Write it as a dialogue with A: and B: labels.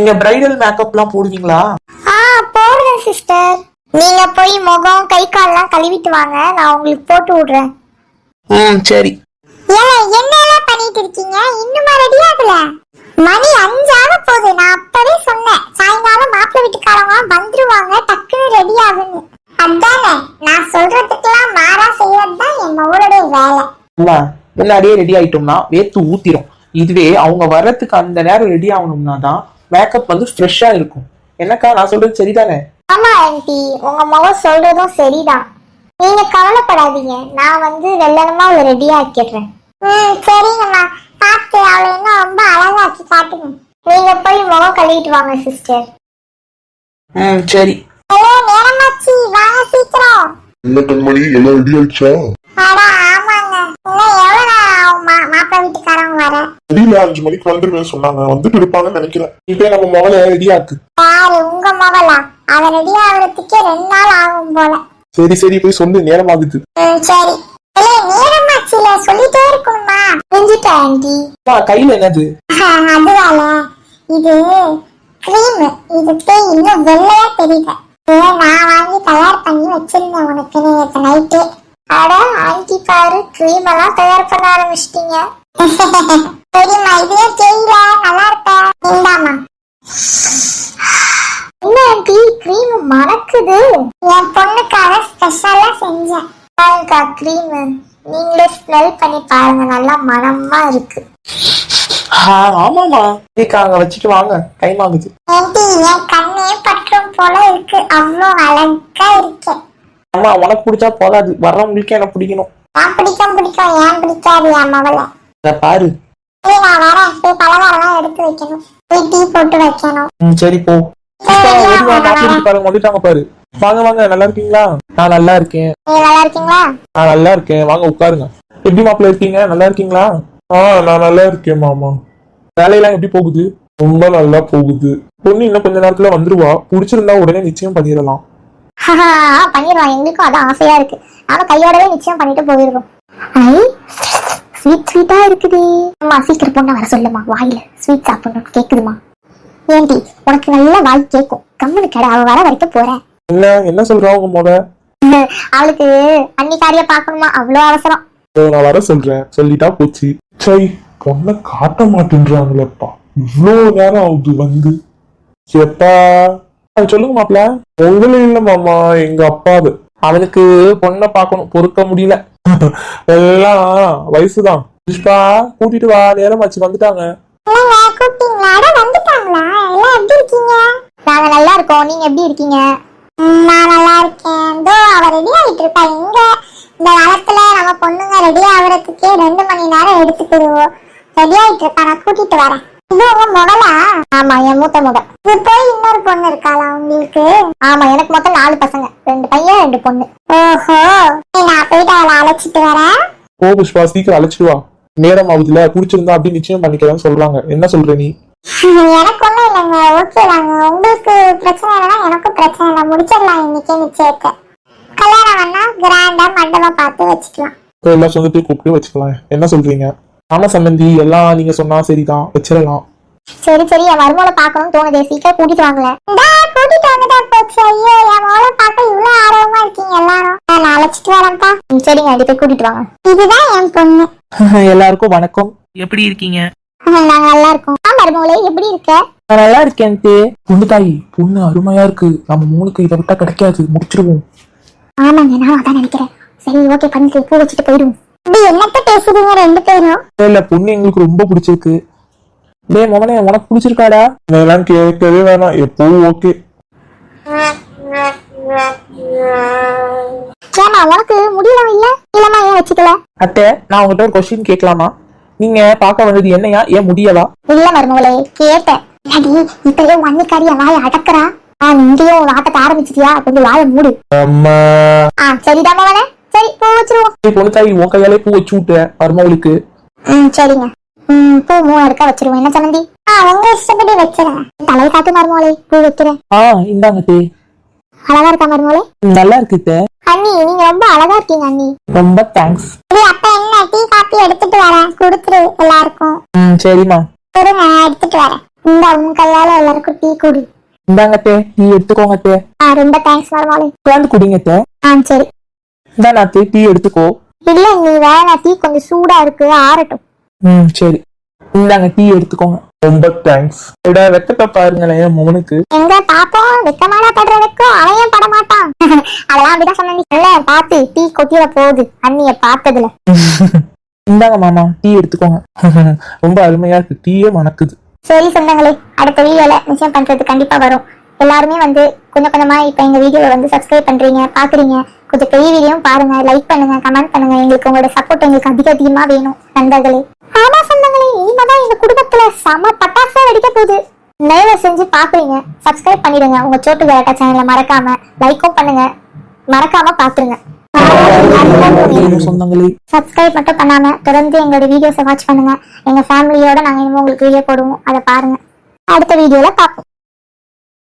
A: நீங்க பிரைடல் மேக்கப்லாம் போடுவீங்களா?
B: ஆ போடுறேன் சிஸ்டர் நீங்க போய் முகம் கை கால்லாம் கழுவிட்டு வாங்க. நான் உங்களுக்கு போட்டு விடுறேன்.
A: ம் சரி.
B: ஏன் என்னெல்லாம் பண்ணிட்டு இருக்கீங்க? இன்னுமா ரெடி ஆகல? மணி அஞ்சாக போகுது. நான் அப்பவே சொன்னேன். சாயங்காலம் மாப்பிள்ளை வீட்டுக்காரங்க வந்துருவாங்க. டக்குன்னு ரெடி ஆகுன்னு. அதானே நான் சொல்றதுக்கெல்லாம் மாறா செய்யறது தான் என் மகளுடைய வேலை.
A: அம்மா முன்னாடியே ரெடி ஆயிட்டோம்னா வேர்த்து ஊத்திரும். இதுவே அவங்க வர்றதுக்கு அந்த நேரம் ரெடி ஆகணும்னா தான் மேக்கப் வந்து ஃப்ரெஷ்ஷா இருக்கும். என்னக்கா நான் சொல்றது சரிதானே?
B: ஆமா ஆன்ட்டி உங்க முகம் சொல்றதும் சரிதான். நீங்க கவலைப்படாதீங்க. நான் வந்து வெள்ளனமா அவளை ரெடி ஆக்கிடுறேன் ம் சரிங்கம்மா. பார்த்து அவளை இன்னும் ரொம்ப அழகாக்கி காட்டுங்க. நீங்க போய் முகம் கழுவிட்டு வாங்க சிஸ்டர்
A: ம் சரி.
B: ஹலோ நேரமாச்சி. வாங்க சீக்கிரம்.
C: என்ன கண்மணி? எல்லாம் ரெடி ஆயிடுச்சா?
B: அடா ஆமாங்க. இன்னும் எவ்வளவு மாப்பிள்ளை வர.
C: தெரியல அஞ்சு மணிக்கு வந்துருவேன் சொன்னாங்க. வந்துட்டு இருப்பாங்கன்னு நினைக்கிறேன்.
A: இப்போ நம்ம முதல்ல ரெடி ஆக்கு
B: யாரு? உங்க மகளா அவ ரெடி ஆகுறதுக்கே ரெண்டு நாள் ஆகும் போல.
A: சரி சரி போய் சொல்லு. நேரம் ஆகுது
B: சரி. நேரமாச்சில சொல்லிட்டே இருக்கணுமா புரிஞ்சுட்டேன் ஆண்டி?
A: கையில என்னது?
B: அதுவால இது கிரீம் இதுக்கு இன்னும் வெள்ளையா தெரியல. இதை நான் வாங்கி தயார் பண்ணி வச்சிருந்தேன் உனக்கு நேற்று நைட்டு அட ஆண்டி பாரு கிரீம் எல்லாம் தயார் பண்ண ஆரம்பிச்சிட்டீங்க. சரிம்மா இதுவே தெரியல நல்லா இருப்பேன் இந்தாமா என்ன ஆண்டி கிரீம் மணக்குது என் பொண்ணுக்காக ஸ்பெஷலா செஞ்சேன் பாருங்கக்கா கிரீம் நீங்களே ஸ்மெல் பண்ணி பாருங்க நல்லா மணமா இருக்கு.
A: ஆமாமா அங்க வச்சுட்டு வாங்க. டைம் ஆகுது.
B: என் கண்ணே பற்றும் போல இருக்கு. அவ்வளோ அழகா இருக்கேன்
A: அம்மா உனக்கு பிடிச்சா போதாது. வர்றவங்களுக்கே எனக்கு பிடிக்கணும்.
B: நான் பிடிக்கும் பிடிக்கும். ஏன் பிடிக்காது என் மகளை?
A: இத பாரு.
B: சரி நான் வரேன் போய் பலகாரம்லாம் எடுத்து வைக்கணும். போய் டீ போட்டு வைக்கணும்.
A: ம் சரி போ.
B: சரி, வரேன்.
A: வந்துட்டாங்க பாரு. வாங்க வாங்க நல்லா இருக்கீங்களா? நான் நல்லா இருக்கேன்.
B: நீங்க நல்லா இருக்கீங்களா?
A: நான் நல்லா இருக்கேன். வாங்க உட்காருங்க. எப்படி மாப்பிள்ள இருக்கீங்க? நல்லா இருக்கீங்களா?
C: ஆ நான் நல்லா இருக்கேன் மாமா.
A: வேலையெல்லாம் எப்படி போகுது?
C: ரொம்ப நல்லா போகுது.
A: பொண்ணு இன்னும் கொஞ்ச நேரத்துல வந்துருவா. பிடிச்சிருந்தா உடனே நிச்சயம் பண்ணிடலாம்.
B: பண்ணிடுவான் எங்களுக்கும் அதான் ஆசையா இருக்கு. நானும் கையோடவே நிச்சயம் பண்ணிட்டு போயிருக்கோம். ஐ ஸ்வீட் ஸ்வீட்டா இருக்குது. அம்மா சீக்கிரம் பொண்ணை வர சொல்லுமா. வாயில ஸ்வீட் சாப்பிடணும். கேக்குதுமா? ஏண்டி உனக்கு நல்ல வாய் கேட்கும் கம்முனு கடை அவ வர வரைக்கும் போறேன்.
A: என்ன என்ன சொல்றா உங்க முத?
B: அவளுக்கு அன்னிக்காரிய பார்க்கணுமா? அவ்வளோ அவசரம்.
A: நான் வர சொல்றேன். சொல்லிட்டா போச்சு.
C: சை பொண்ணை காட்ட மாட்டேன்றாங்களேப்பா. இவ்வளோ நேரம் ஆகுது வந்து.
A: எப்பா? சொல்லுங்க மாப்பிள்ள.
C: உங்களே இல்ல மாமா எங்க அப்பாவு
A: அவனுக்கு பொண்ணை பார்க்கணும் பொறுக்க முடியல. எல்லாம் வயசுதான். புஷ்பா கூட்டிட்டு வா நேரம் ஆச்சு வந்துட்டாங்க.
B: வந்துட்டாங்களா? எல்லாம் எப்படி நாங்க நல்லா இருக்கோம். நீங்க எப்படி இருக்கீங்க? நான் நல்லா இருக்கேன். இதோ அவ ரெடி ஆயிட்டு இருக்கா. இங்க இந்த காலத்துல நம்ம பொண்ணுங்க ரெடி ஆகுறதுக்கே ரெண்டு மணி நேரம் எடுத்துக்கிடுவோம் ரெடி ஆயிட்டு இருக்கா? நான் கூட்டிட்டு வரேன். ஆமா என் மூத்த முக இது போய் இன்னொரு பொண்ணு இருக்காளா உங்களுக்கு? ஆமா எனக்கு மொத்தம் நாலு பசங்க. ரெண்டு பையன் ரெண்டு பொண்ணு. ஓஹோ. நான் போயிட்டு அவளை அழைச்சிட்டு வரேன்.
A: ஓ புஷ்பா சீக்கிரம் அழைச்சிட்டு வா. நேரம் ஆகுதுல பிடிச்சிருந்தா அப்படி நிச்சயம் பண்ணிக்கலாம்னு சொல்றாங்க. என்ன சொல்ற நீ?
B: எனக்கு ஒண்ணும் இல்லைங்க. ஓகே தாங்க. உங்களுக்கு பிரச்சனை இல்லைன்னா எனக்கும் பிரச்சனை இல்லை. முடிச்சிடலாம் இன்னைக்கே நிச்சயத்தை. கல்யாணம் வேணா கிராண்டா மண்டபம் பார்த்து வச்சுக்கலாம்.
A: இப்ப எல்லா சொந்தத்தையும் கூப்பிட்டு வச்சுக்கலாம். என்ன சொல்றீங்க? ஆமா சம்பந்தி எல்லாம் நீங்க சொன்னா சரிதான் வச்சிடலாம்
B: சரி சரி என் மருமகளை பார்க்கணும்னு தோணுதே சீக்கிரம் கூட்டிட்டு இந்தா, கூட்டிட்டு வந்துட்டா போச்சு. ஐயோ என் மகளை பார்க்க இவ்வளவு ஆர்வமா இருக்கீங்க எல்லாரும். நான் அழைச்சிட்டு வரேன்ப்பா. சரிங்க அடி போய் கூட்டிட்டு வாங்க. இதுதான் என் பொண்ணு.
A: எல்லாருக்கும் வணக்கம். எப்படி இருக்கீங்க?
B: நாங்க நல்லா இருக்கோம். மருமகளே எப்படி இருக்க?
A: நல்லா இருக்கேன் தே. பொண்ணு தாயி பொண்ணு அருமையா இருக்கு. நம்ம மூணுக்கு இதை விட்டா கிடைக்காது. முடிச்சிருவோம்.
B: ஆமாங்க நான் அதான் நினைக்கிறேன். சரி ஓகே பண்ணிட்டு பூ வச்சுட்டு போயிடுவோம். இப்படி என்னத்த பேசுறீங்க ரெண்டு பேரும்?
A: இல்ல பொண்ணு எங்களுக்கு ரொம்ப பிடிச்சிருக்கு. டேய் மவனே உனக்கு பிடிச்சிருக்காடா?
C: இதெல்லாம் கேட்கவே வேணாம். எப்பவும் ஓகே.
B: ஏமா உனக்கு முடியல இல்ல? இல்லமா ஏன் வச்சுக்கல?
A: அத்தை நான் உங்ககிட்ட ஒரு கொஸ்டின் கேட்கலாமா? நீங்க பார்க்க வந்தது என்னையா? ஏன் முடியவா
B: இல்ல மருமகளே கேட்டேன். அடி இப்பயே வன்னிக்காரிய வாய அடக்குறா? ஆ இங்கேயும் ஆட்டத்தை ஆரம்பிச்சிட்டியா கொஞ்சம் வாய மூடு.
C: அம்மா.
B: ஆ சரிடா மவனே. சரி பூ வச்சிருவோம்.
A: டேய் பொண்ணு தாயி உன் கையாலே பூ வச்சு விட்டேன். மருமகளுக்கு
B: ம் சரிங்க. ம் பூ மூணு அடுக்கா வச்சிருவோம். என்ன சம்மந்தி ஆ உங்க இஷ்டப்படி வச்சிருங்க தலை காட்டு மருமகளே பூ வைக்கிறேன்.
A: ஆ இந்தாங்க தே.
B: அழகா இருக்கா மருமகளே
A: நல்லா இருக்கு தே.
B: அண்ணி நீங்க ரொம்ப அழகா இருக்கீங்க அண்ணி.
A: ரொம்ப தேங்க்ஸ்
B: சரி அப்ப என்ன டீ காப்பி எடுத்துட்டு வரேன். கொடுத்துரு எல்லாருக்கும்.
A: ம் சரிம்மா.
B: கொடுங்க எடுத்துட்டு வரேன். இந்த உன் கையால எல்லாருக்கும் டீ குடி.
A: இந்தாங்க அத்தை டீ எடுத்துக்கோங்க அத்தை
B: ஆ ரொம்ப தேங்க்ஸ் மருமகளே
A: உட்காந்து குடிங்க அத்தை
B: ஆ சரி.
A: இந்தா நாத்து டீ எடுத்துக்கோ.
B: இல்ல நீ வேணா டீ கொஞ்சம் சூடா இருக்கு ஆறட்டும்.
A: ம் சரி. இந்தாங்க டீ எடுத்துக்கோங்க.
C: ரொம்ப தேங்க்ஸ்
A: எடா வெத்தப்ப பாருங்களேன் என் மகனுக்கு.
B: எங்க பாப்போம் வெக்கமான படுற வெக்கம் அவன் ஏன் பட மாட்டான் அதெல்லாம் அப்படிதான் சொன்னேன் இல்ல பாத்து டீ கொட்டிட போகுது அண்ணிய பார்த்ததுல.
A: இந்தாங்க மாமா டீ எடுத்துக்கோங்க. ரொம்ப அருமையா இருக்கு டீயே மணக்குது.
B: சரி சொந்தங்களே அடுத்த வீடியோல நிச்சயம் பண்றது கண்டிப்பா வரும். எல்லாருமே வந்து கொஞ்சம் கொஞ்சமா இப்ப எங்க வீடியோவை வந்து சப்ஸ்கிரைப் பண்றீங்க பாக்குறீங்க. கொஞ்சம் பெரிய வீடியோவும் பாருங்க லைக் பண்ணுங்க கமெண்ட் பண்ணுங்க. எங்களுக்கு உங்களோட சப்போர்ட் எங்களுக்கு அதிக அதிகமா வேணும் நண்பர்களே. ஆமா சொந்தங்களே இனிமேதான் எங்க குடும்பத்துல செம பட்டாசா வெடிக்க போகுது. தயவு செஞ்சு பாக்குறீங்க சப்ஸ்கிரைப் பண்ணிடுங்க. உங்க சோட்டு கலாட்டா சேனலை மறக்காம லைக்கும் பண்ணுங்க மறக்காம பாத்துருங்க. சப்ஸ்கிரைப் மட்டும் பண்ணாம தொடர்ந்து எங்களோட வீடியோஸை வாட்ச் பண்ணுங்க. எங்க ஃபேமிலியோட நாங்க இனிமே உங்களுக்கு வீடியோ போடுவோம். அதை பாருங்க. அடுத்த வீடியோல பார்ப்போம்